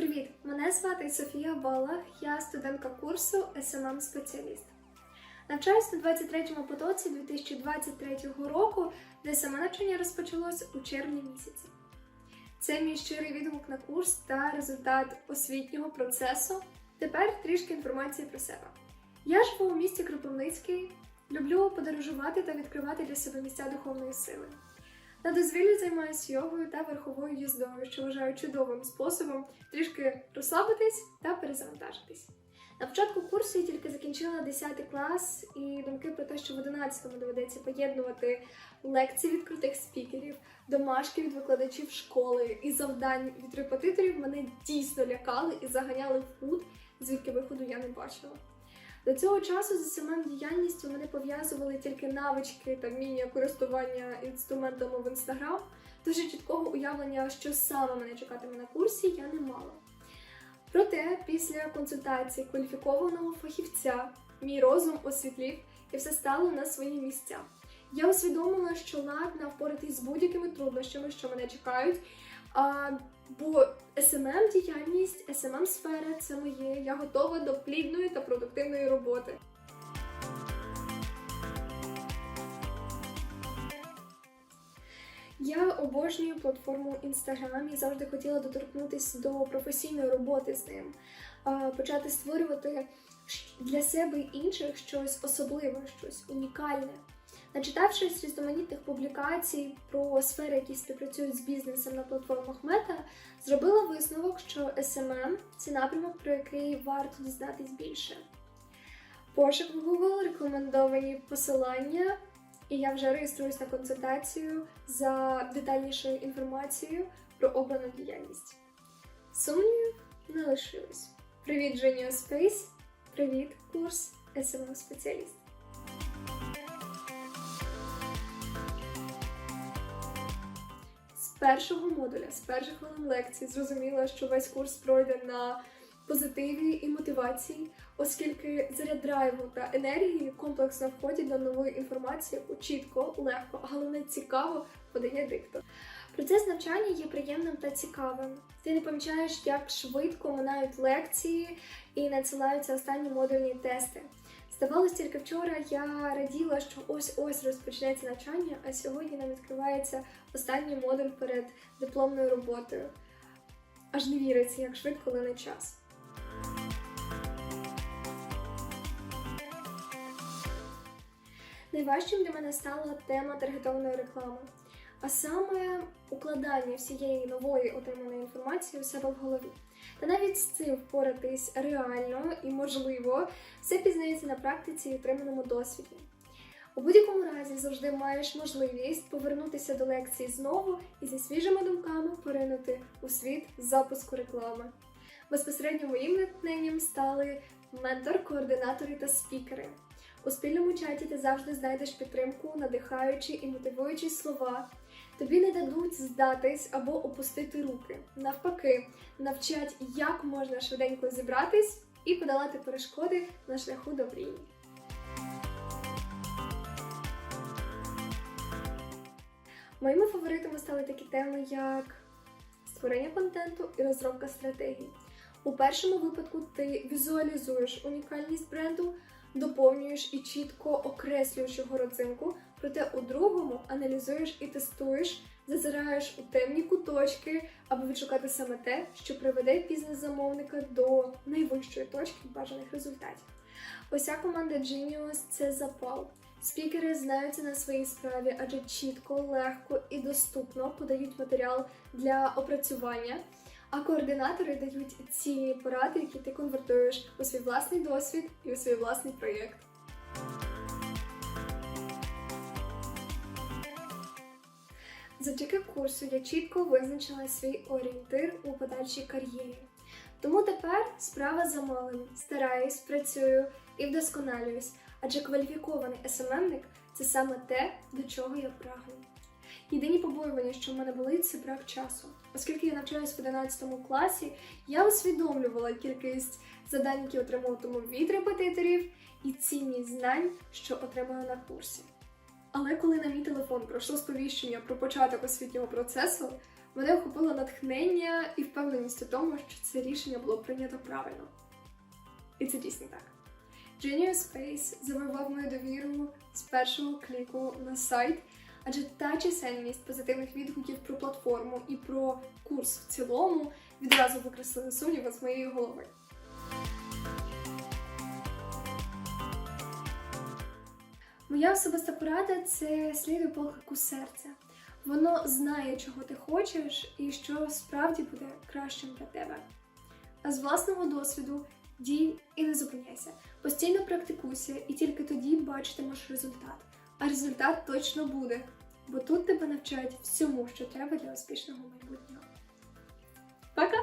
Привіт! Мене звати Софія Балах, я студентка курсу smm спеціаліст Навчаюсь на 23-му потоці 2023 року, де саме навчання розпочалось у червні місяці. Це мій щирий відгук на курс та результат освітнього процесу. Тепер трішки інформації про себе. Я живу у місті Кропивницький, люблю подорожувати та відкривати для себе місця духовної сили. На дозвіллі займаюся йогою та верховою їздою, що вважаю чудовим способом трішки розслабитись та перезавантажитись. На початку курсу я тільки закінчила 10 клас, і думки про те, що в 11-му доведеться поєднувати лекції від крутих спікерів, домашки від викладачів школи і завдань від репетиторів мене дійсно лякали і заганяли в кут, звідки виходу я не бачила. До цього часу за самим діяльністю мене пов'язували тільки навички та вміння користування інструментами в інстаграм. Дуже чіткого уявлення, що саме мене чекатиме на курсі, я не мала. Проте, після консультації кваліфікованого фахівця, мій розум освітлів і все стало на свої місця. Я усвідомила, що ладна впоратись з будь-якими труднощами, що мене чекають. А, бо smm діяльність, smm сфера це моє. Я готова до плідної та продуктивної роботи. Я обожнюю платформу Instagram і завжди хотіла доторкнутися до професійної роботи з ним, почати створювати для себе і інших щось особливе, щось унікальне. Начитавшись різноманітних публікацій про сфери, які співпрацюють з бізнесом на платформах Мета, зробила висновок, що SMM – це напрямок, про який варто дізнатись більше. Пошук в Google, рекомендовані посилання, і я вже реєструюсь на консультацію за детальнішою інформацією про обрану діяльність. Сумнівів не лишилось. Привіт, Genius Space! Привіт, курс SMM першого модуля, з перших хвилин лекції, зрозуміла, що весь курс пройде на позитиві і мотивації, оскільки заряд драйву та енергії комплексно входять до нової інформації яку чітко, легко, а головне цікаво подає диктор. Процес навчання є приємним та цікавим. Ти не помічаєш, як швидко минають лекції і надсилаються останні модульні тести. Здавалось, тільки вчора я раділа, що ось-ось розпочнеться навчання, а сьогодні нам відкривається останній модуль перед дипломною роботою. Аж не віриться, як швидко лине час. Найважчим для мене стала тема таргетованої реклами, а саме укладання всієї нової отриманої інформації у себе в голові. Та навіть з цим впоратись реально і можливо, все пізнається на практиці і отриманому досвіді. У будь-якому разі завжди маєш можливість повернутися до лекції знову і зі свіжими думками поринути у світ запуску реклами. Безпосередньо моїм натхненням стали ментор, координатори та спікери. У спільному чаті ти завжди знайдеш підтримку, надихаючі і мотивуючі слова. Тобі не дадуть здатись або опустити руки. Навпаки, навчать, як можна швиденько зібратись і подолати перешкоди на шляху до мрії. Моїми фаворитами стали такі теми, як створення контенту і розробка стратегій. У першому випадку ти візуалізуєш унікальність бренду, доповнюєш і чітко окреслюєш його родзинку, проте у другому аналізуєш і тестуєш, зазираєш у темні куточки, аби відшукати саме те, що приведе бізнес-замовника до найвищої точки бажаних результатів. Ося команда Genius – це запал. Спікери знаються на своїй справі, адже чітко, легко і доступно подають матеріал для опрацювання. А координатори дають цінні поради, які ти конвертуєш у свій власний досвід і у свій власний проєкт. Завдяки курсу я чітко визначила свій орієнтир у подальшій кар'єрі. Тому тепер справа за малим. Стараюсь, працюю і вдосконалююсь, адже кваліфікований СММник це саме те, до чого я прагну. Єдині побоювання, що в мене були, це брак часу. Оскільки я навчаюсь в 11 класі, я усвідомлювала кількість завдань, які отримуватиму від репетиторів, і цінність знань, що отримую на курсі. Але коли на мій телефон пройшло сповіщення про початок освітнього процесу, Мене охопило натхнення і впевненість у тому, що це рішення було прийнято правильно. І це дійсно так. Genius Space завоював мою довіру з першого кліку на сайт, адже та чисельність позитивних відгуків про платформу і про курс в цілому відразу викреслили сумніви з моєї голови. Моя особиста порада це слідуй поклику серця. Воно знає, чого ти хочеш і що справді буде кращим для тебе. А з власного досвіду дій і не зупиняйся. Постійно практикуйся, і тільки тоді бачитимеш результат а результат точно буде, бо тут тебе навчають всьому, що треба для успішного майбутнього. Пока!